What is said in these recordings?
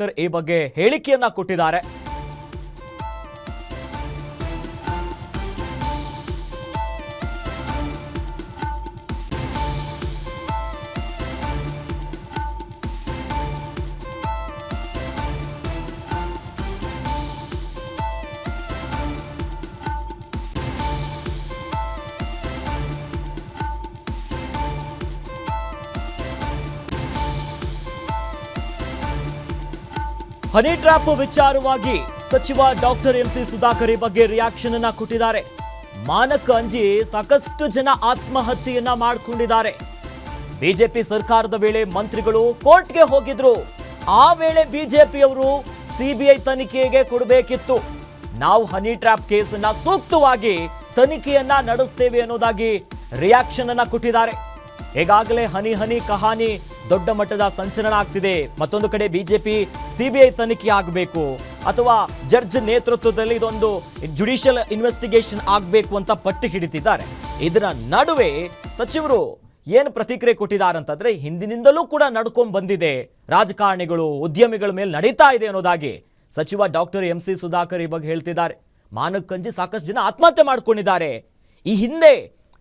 ಕರ್ ಈ ಬಗ್ಗೆ ಹೇಳಿಕೆಯನ್ನ ಕೊಟ್ಟಿದ್ದಾರೆ. ಹನಿ ಟ್ರ್ಯಾಪ್ ವಿಚಾರವಾಗಿ ಸಚಿವ ಡಾಕ್ಟರ್ ಎಂಸಿ ಸುಧಾಕರ್ ಈ ಬಗ್ಗೆ ರಿಯಾಕ್ಷನ್ ಅನ್ನ ಕೊಟ್ಟಿದ್ದಾರೆ. ಮಾನಕ ಅಂಜಿ ಸಾಕಷ್ಟು ಜನ ಆತ್ಮಹತ್ಯೆಯನ್ನ ಮಾಡಿಕೊಂಡಿದ್ದಾರೆ. ಬಿಜೆಪಿ ಸರ್ಕಾರದ ವೇಳೆ ಮಂತ್ರಿಗಳು ಕೋರ್ಟ್ಗೆ ಹೋಗಿದ್ರು. ಆ ವೇಳೆ ಬಿಜೆಪಿಯವರು ಸಿಬಿಐ ತನಿಖೆಗೆ ಕೊಡಬೇಕಿತ್ತು. ನಾವು ಹನಿ ಟ್ರ್ಯಾಪ್ ಕೇಸನ್ನ ಸೂಕ್ತವಾಗಿ ತನಿಖೆಯನ್ನ ನಡೆಸ್ತೇವೆ ಅನ್ನೋದಾಗಿ ರಿಯಾಕ್ಷನ್ ಅನ್ನ ಕೊಟ್ಟಿದ್ದಾರೆ. ಈಗಾಗಲೇ ಹನಿ ಹನಿ ಕಹಾನಿ ದೊಡ್ಡ ಮಟ್ಟದ ಸಂಚಲನ ಆಗ್ತಿದೆ ಮತ್ತೊಂದು ಕಡೆ ಬಿಜೆಪಿ ಸಿಬಿಐ ತನಿಖೆ ಆಗಬೇಕು. ಅಥವಾ ಜಡ್ಜ್ ನೇತೃತ್ವದಲ್ಲಿ ಇದೊಂದು ಜುಡಿಷಿಯಲ್ ಇನ್ವೆಸ್ಟಿಗೇಷನ್ ಆಗಬೇಕು ಅಂತ ಪಟ್ಟಿ ಹಿಡಿತಿದ್ದಾರೆ ಇದರ ನಡುವೆ ಸಚಿವರು ಏನು ಪ್ರತಿಕ್ರಿಯೆ ಕೊಟ್ಟಿದ್ದಾರೆ ಅಂತಂದ್ರೆ ಹಿಂದಿನಿಂದಲೂ ಕೂಡ ನಡ್ಕೊಂಡು ಬಂದಿದೆ. ರಾಜಕಾರಣಿಗಳು, ಉದ್ಯಮಿಗಳ ಮೇಲೆ ನಡೀತಾ ಇದೆ ಅನ್ನೋದಾಗಿ ಸಚಿವ ಡಾಕ್ಟರ್ ಎಂ ಸಿ ಸುಧಾಕರ್ ಈ ಬಗ್ಗೆ ಹೇಳ್ತಿದ್ದಾರೆ. ಮಾನಕ್ ಕಂಜಿ ಸಾಕಷ್ಟು ಜನ ಆತ್ಮಹತ್ಯೆ ಮಾಡ್ಕೊಂಡಿದ್ದಾರೆ. ಈ ಹಿಂದೆ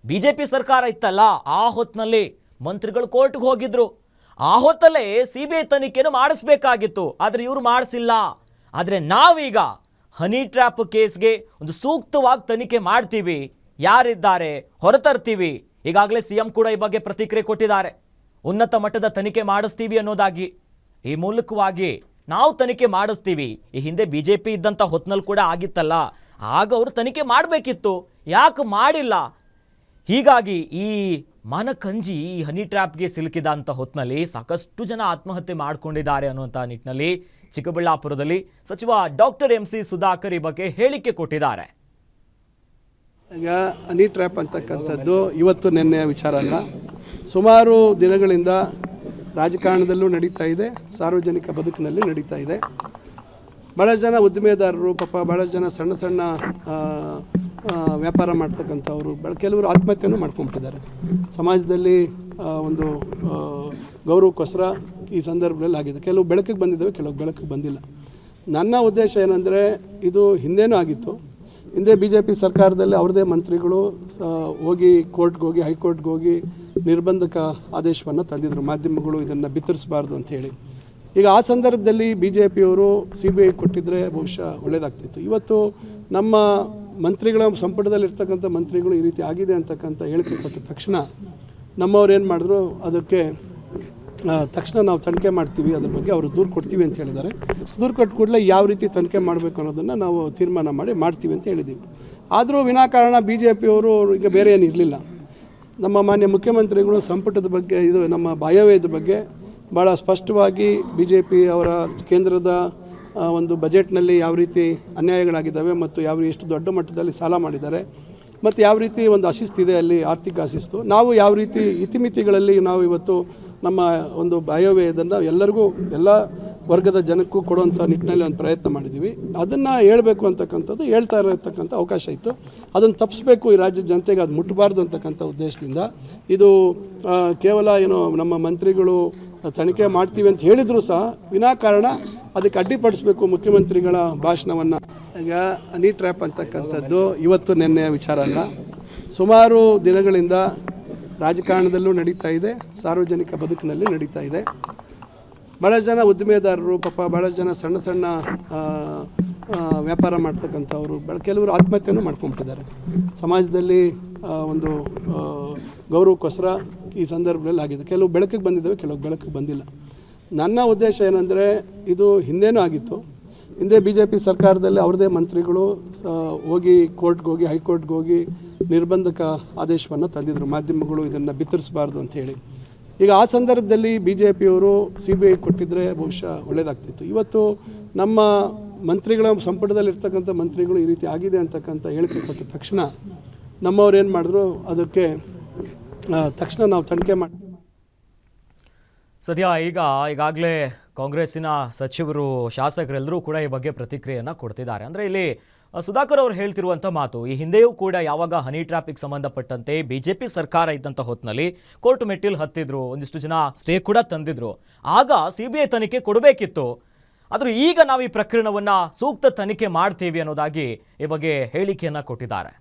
ಬಿಜೆಪಿ ಸರ್ಕಾರ ಇತ್ತಲ್ಲ, ಆ ಹೊತ್ತಿನಲ್ಲಿ ಮಂತ್ರಿಗಳು ಕೋರ್ಟ್ಗೆ ಹೋಗಿದ್ರು. ಆ ಹೊತ್ತಲ್ಲೇ ಸಿ ಬಿ ಐ ತನಿಖೆಯನ್ನು ಮಾಡಿಸ್ಬೇಕಾಗಿತ್ತು, ಆದರೆ ಇವರು ಮಾಡಿಸಿಲ್ಲ. ಆದರೆ ನಾವೀಗ ಹನಿ ಟ್ರ್ಯಾಪ್ ಕೇಸ್ಗೆ ಒಂದು ಸೂಕ್ತವಾಗಿ ತನಿಖೆ ಮಾಡ್ತೀವಿ. ಯಾರಿದ್ದಾರೆ? ಹೊರತರ್ತೀವಿ. ಈಗಾಗಲೇ ಸಿ ಎಂ ಕೂಡ ಈ ಬಗ್ಗೆ ಪ್ರತಿಕ್ರಿಯೆ ಕೊಟ್ಟಿದ್ದಾರೆ. ಉನ್ನತ ಮಟ್ಟದ ತನಿಖೆ ಮಾಡಿಸ್ತೀವಿ ಅನ್ನೋದಾಗಿ. ಈ ಮೂಲಕವಾಗಿ ನಾವು ತನಿಖೆ ಮಾಡಿಸ್ತೀವಿ. ಈ ಹಿಂದೆ ಬಿ ಜೆ ಪಿ ಇದ್ದಂಥ ಹೊತ್ತಿನಲ್ಲಿ ಕೂಡ ಆಗಿತ್ತಲ್ಲ. ಆಗ ಅವರು ತನಿಖೆ ಮಾಡಬೇಕಿತ್ತು. ಯಾಕೆ ಮಾಡಿಲ್ಲ? ಹೀಗಾಗಿ ಈ ಮಾನಕಂಜಿ ಈ ಹನಿ ಟ್ರ್ಯಾಪ್ಗೆ ಸಿಲುಕಿದಂಥ ಹೊತ್ತಿನಲ್ಲಿ ಸಾಕಷ್ಟು ಜನ ಆತ್ಮಹತ್ಯೆ ಮಾಡಿಕೊಂಡಿದ್ದಾರೆ ಅನ್ನುವಂಥ ನಿಟ್ಟಿನಲ್ಲಿ ಚಿಕ್ಕಬಳ್ಳಾಪುರದಲ್ಲಿ ಸಚಿವ ಡಾಕ್ಟರ್ ಎಂ ಸಿ ಸುಧಾಕರ್ ಈ ಬಗ್ಗೆ ಹೇಳಿಕೆ ಕೊಟ್ಟಿದ್ದಾರೆ. ಈಗ ಹನಿ ಟ್ರ್ಯಾಪ್ ಅಂತಕ್ಕಂಥದ್ದು ಇವತ್ತು ನಿನ್ನೆಯ ವಿಚಾರ ಅಲ್ಲ. ಸುಮಾರು ದಿನಗಳಿಂದ ರಾಜಕಾರಣದಲ್ಲೂ ನಡೀತಾ ಇದೆ, ಸಾರ್ವಜನಿಕ ಬದುಕಿನಲ್ಲಿ ನಡೀತಾ ಇದೆ. ಭಾಳಷ್ಟು ಜನ ಉದ್ದಿಮೆದಾರರು, ಪಾಪ ಭಾಳಷ್ಟು ಜನ ಸಣ್ಣ ಸಣ್ಣ ವ್ಯಾಪಾರ ಮಾಡ್ತಕ್ಕಂಥವ್ರು ಬೆಳ ಕೆಲವರು ಆತ್ಮಹತ್ಯೆನೂ ಮಾಡ್ಕೊಂಬಿಟ್ಟಿದ್ದಾರೆ. ಸಮಾಜದಲ್ಲಿ ಒಂದು ಗೌರವಕ್ಕೋಸ್ಕರ ಈ ಸಂದರ್ಭದಲ್ಲಿ ಆಗಿದೆ. ಕೆಲವು ಬೆಳಕಿಗೆ ಬಂದಿದ್ದಾವೆ, ಕೆಲವು ಬೆಳಕಿಗೆ ಬಂದಿಲ್ಲ. ನನ್ನ ಉದ್ದೇಶ ಏನಂದರೆ, ಇದು ಹಿಂದೇನೂ ಆಗಿತ್ತು. ಹಿಂದೆ ಬಿ ಜೆ ಪಿ ಸರ್ಕಾರದಲ್ಲಿ ಅವ್ರದ್ದೇ ಮಂತ್ರಿಗಳು ಸ- ಹೋಗಿ ಕೋರ್ಟ್ಗೆ ಹೋಗಿ, ಹೈಕೋರ್ಟ್ಗೆ ಹೋಗಿ ನಿರ್ಬಂಧಕ ಆದೇಶವನ್ನು ತಂದಿದ್ದರು ಮಾಧ್ಯಮಗಳು ಇದನ್ನು ಬಿತ್ತರಿಸಬಾರ್ದು ಅಂತೇಳಿ ಈಗ ಆ ಸಂದರ್ಭದಲ್ಲಿ ಬಿ ಜೆ ಪಿಯವರು ಸಿ ಬಿ ಐ ಕೊಟ್ಟಿದ್ದರೆ ಬಹುಶಃ ಒಳ್ಳೆಯದಾಗ್ತಿತ್ತು ಇವತ್ತು ನಮ್ಮ ಮಂತ್ರಿಗಳ ಸಂಪುಟದಲ್ಲಿರ್ತಕ್ಕಂಥ ಮಂತ್ರಿಗಳು ಈ ರೀತಿ ಆಗಿದೆ ಅಂತಕ್ಕಂಥ ಹೇಳಿಕೆ ಕೊಟ್ಟ ತಕ್ಷಣ ನಮ್ಮವ್ರು ಏನು ಮಾಡಿದ್ರು, ಅದಕ್ಕೆ ತಕ್ಷಣ ನಾವು ತನಿಖೆ ಮಾಡ್ತೀವಿ, ಅದ್ರ ಬಗ್ಗೆ ಅವರು ದೂರು ಕೊಡ್ತೀವಿ ಅಂತ ಹೇಳಿದ್ದಾರೆ. ದೂರು ಕೊಟ್ಟು ಕೂಡಲೇ ಯಾವ ರೀತಿ ತನಿಖೆ ಮಾಡಬೇಕು ಅನ್ನೋದನ್ನು ನಾವು ತೀರ್ಮಾನ ಮಾಡಿ ಮಾಡ್ತೀವಿ ಅಂತ ಹೇಳಿದ್ದೀವಿ. ಆದರೂ ವಿನಾಕಾರಣ ಬಿ ಜೆ ಪಿಯವರು ಈಗ ಬೇರೆ ಏನು ಇರಲಿಲ್ಲ. ನಮ್ಮ ಮಾನ್ಯ ಮುಖ್ಯಮಂತ್ರಿಗಳು ಸಂಪುಟದ ಬಗ್ಗೆ, ಇದು ನಮ್ಮ ಬಾಯವೇದ ಬಗ್ಗೆ ಭಾಳ ಸ್ಪಷ್ಟವಾಗಿ ಬಿ ಜೆ ಪಿ ಅವರ ಕೇಂದ್ರದ ಒಂದು ಬಜೆಟ್ನಲ್ಲಿ ಯಾವ ರೀತಿ ಅನ್ಯಾಯಗಳಾಗಿದ್ದಾವೆ ಮತ್ತು ಯಾವ ಎಷ್ಟು ದೊಡ್ಡ ಮಟ್ಟದಲ್ಲಿ ಸಾಲ ಮಾಡಿದ್ದಾರೆ ಮತ್ತು ಯಾವ ರೀತಿ ಒಂದು ಅಶಿಸ್ತಿದೆ ಅಲ್ಲಿ ಆರ್ಥಿಕ ಅಶಿಸ್ತು ನಾವು ಯಾವ ರೀತಿ ಇತಿಮಿತಿಗಳಲ್ಲಿ ನಾವು ಇವತ್ತು ನಮ್ಮ ಒಂದು ಬಾಯವ್ಯದನ್ನು ಎಲ್ಲರಿಗೂ ಎಲ್ಲ ವರ್ಗದ ಜನಕ್ಕೂ ಕೊಡುವಂಥ ನಿಟ್ಟಿನಲ್ಲಿ ಒಂದು ಪ್ರಯತ್ನ ಮಾಡಿದ್ದೀವಿ. ಅದನ್ನು ಹೇಳಬೇಕು ಅಂತಕ್ಕಂಥದ್ದು, ಹೇಳ್ತಾ ಇರತಕ್ಕಂಥ ಅವಕಾಶ ಇತ್ತು. ಅದನ್ನು ತಪ್ಪಿಸ್ಬೇಕು ಈ ರಾಜ್ಯದ ಜನತೆಗೆ ಅದು ಮುಟ್ಟಬಾರ್ದು ಅಂತಕ್ಕಂಥ ಉದ್ದೇಶದಿಂದ. ಇದು ಕೇವಲ ಏನು ನಮ್ಮ ಮಂತ್ರಿಗಳು ತನಿಖೆ ಮಾಡ್ತೀವಿ ಅಂತ ಹೇಳಿದರೂ ಸಹ ವಿನಾಕಾರಣ ಅದಕ್ಕೆ ಅಡ್ಡಿಪಡಿಸಬೇಕು ಮುಖ್ಯಮಂತ್ರಿಗಳ ಭಾಷಣವನ್ನು. ಈಗ ಅನಿ ಟ್ರ್ಯಾಪ್ ಅಂತಕ್ಕಂಥದ್ದು ಇವತ್ತು ನಿನ್ನೆಯ ವಿಚಾರ ಅಲ್ಲ. ಸುಮಾರು ದಿನಗಳಿಂದ ರಾಜಕಾರಣದಲ್ಲೂ ನಡೀತಾ ಇದೆ, ಸಾರ್ವಜನಿಕ ಬದುಕಿನಲ್ಲಿ ನಡೀತಾ ಇದೆ. ಭಾಳಷ್ಟು ಜನ ಉದ್ದಿಮೆದಾರರು, ಪಾಪ ಭಾಳ ಜನ ಸಣ್ಣ ಸಣ್ಣ ವ್ಯಾಪಾರ ಮಾಡ್ತಕ್ಕಂಥವ್ರು ಭಾಳ ಕೆಲವರು ಆತ್ಮಹತ್ಯೆಯನ್ನು ಮಾಡ್ಕೊಂಬಿಟ್ಟಿದ್ದಾರೆ. ಸಮಾಜದಲ್ಲಿ ಒಂದು ಗೌರವಕ್ಕೋಸ್ಕರ ಈ ಸಂದರ್ಭದಲ್ಲಿ ಆಗಿದೆ. ಕೆಲವು ಬೆಳಕಿಗೆ ಬಂದಿದ್ದಾವೆ, ಕೆಲವು ಬೆಳಕಿಗೆ ಬಂದಿಲ್ಲ. ನನ್ನ ಉದ್ದೇಶ ಏನಂದರೆ, ಇದು ಹಿಂದೇನೂ ಆಗಿತ್ತು. ಹಿಂದೆ ಬಿ ಜೆ ಪಿ ಸರ್ಕಾರದಲ್ಲಿ ಅವ್ರದ್ದೇ ಮಂತ್ರಿಗಳು ಹೋಗಿ ಕೋರ್ಟ್ಗೆ ಹೋಗಿ, ಹೈಕೋರ್ಟ್ಗೆ ಹೋಗಿ ನಿರ್ಬಂಧಕ ಆದೇಶವನ್ನು ತಂದಿದ್ದರು ಮಾಧ್ಯಮಗಳು ಇದನ್ನು ಬಿತ್ತರಿಸಬಾರ್ದು ಅಂತೇಳಿ ಈಗ ಆ ಸಂದರ್ಭದಲ್ಲಿ ಬಿ ಜೆ ಪಿಯವರು ಸಿ ಬಿ ಐ ಕೊಟ್ಟಿದ್ದರೆ ಬಹುಶಃ ಒಳ್ಳೆಯದಾಗ್ತಿತ್ತು ಇವತ್ತು ನಮ್ಮ ಮಂತ್ರಿಗಳ ಸಂಪುಟದಲ್ಲಿರ್ತಕ್ಕಂಥ ಮಂತ್ರಿಗಳು ಈ ರೀತಿ ಆಗಿದೆ ಅಂತಕ್ಕಂಥ ಹೇಳಿಕೆ ಕೊಟ್ಟ ತಕ್ಷಣ ನಮ್ಮವ್ರು ಏನು ಮಾಡಿದ್ರು, ಅದಕ್ಕೆ ತಕ್ಷಣ ನಾವು ತನಿಖೆ ಮಾಡಿ ಸದ್ಯ ಈಗ, ಈಗಾಗಲೇ ಕಾಂಗ್ರೆಸ್ಸಿನ ಸಚಿವರು, ಶಾಸಕರೆಲ್ಲರೂ ಕೂಡ ಈ ಬಗ್ಗೆ ಪ್ರತಿಕ್ರಿಯೆಯನ್ನು ಕೊಡ್ತಿದ್ದಾರೆ. ಅಂದರೆ ಇಲ್ಲಿ ಸುಧಾಕರ್ ಅವರು ಹೇಳ್ತಿರುವಂಥ ಮಾತು, ಈ ಹಿಂದೆಯೂ ಕೂಡ ಯಾವಾಗ ಹನಿ ಟ್ರಾಫಿಕ್ ಸಂಬಂಧಪಟ್ಟಂತೆ ಬಿ ಜೆ ಪಿ ಸರ್ಕಾರ ಇದ್ದಂಥ ಹೊತ್ತಿನಲ್ಲಿ ಕೋರ್ಟ್ ಮೆಟ್ಟಿಲು ಹತ್ತಿದ್ರು, ಒಂದಿಷ್ಟು ಜನ ಸ್ಟೇ ಕೂಡ ತಂದಿದ್ರು. ಆಗ ಸಿ ಬಿ ಐ ತನಿಖೆ ಕೊಡಬೇಕಿತ್ತು. ಆದರೂ ಈಗ ನಾವು ಈ ಪ್ರಕರಣವನ್ನು ಸೂಕ್ತ ತನಿಖೆ ಮಾಡ್ತೀವಿ ಅನ್ನೋದಾಗಿ ಈ ಬಗ್ಗೆ ಹೇಳಿಕೆಯನ್ನು ಕೊಟ್ಟಿದ್ದಾರೆ.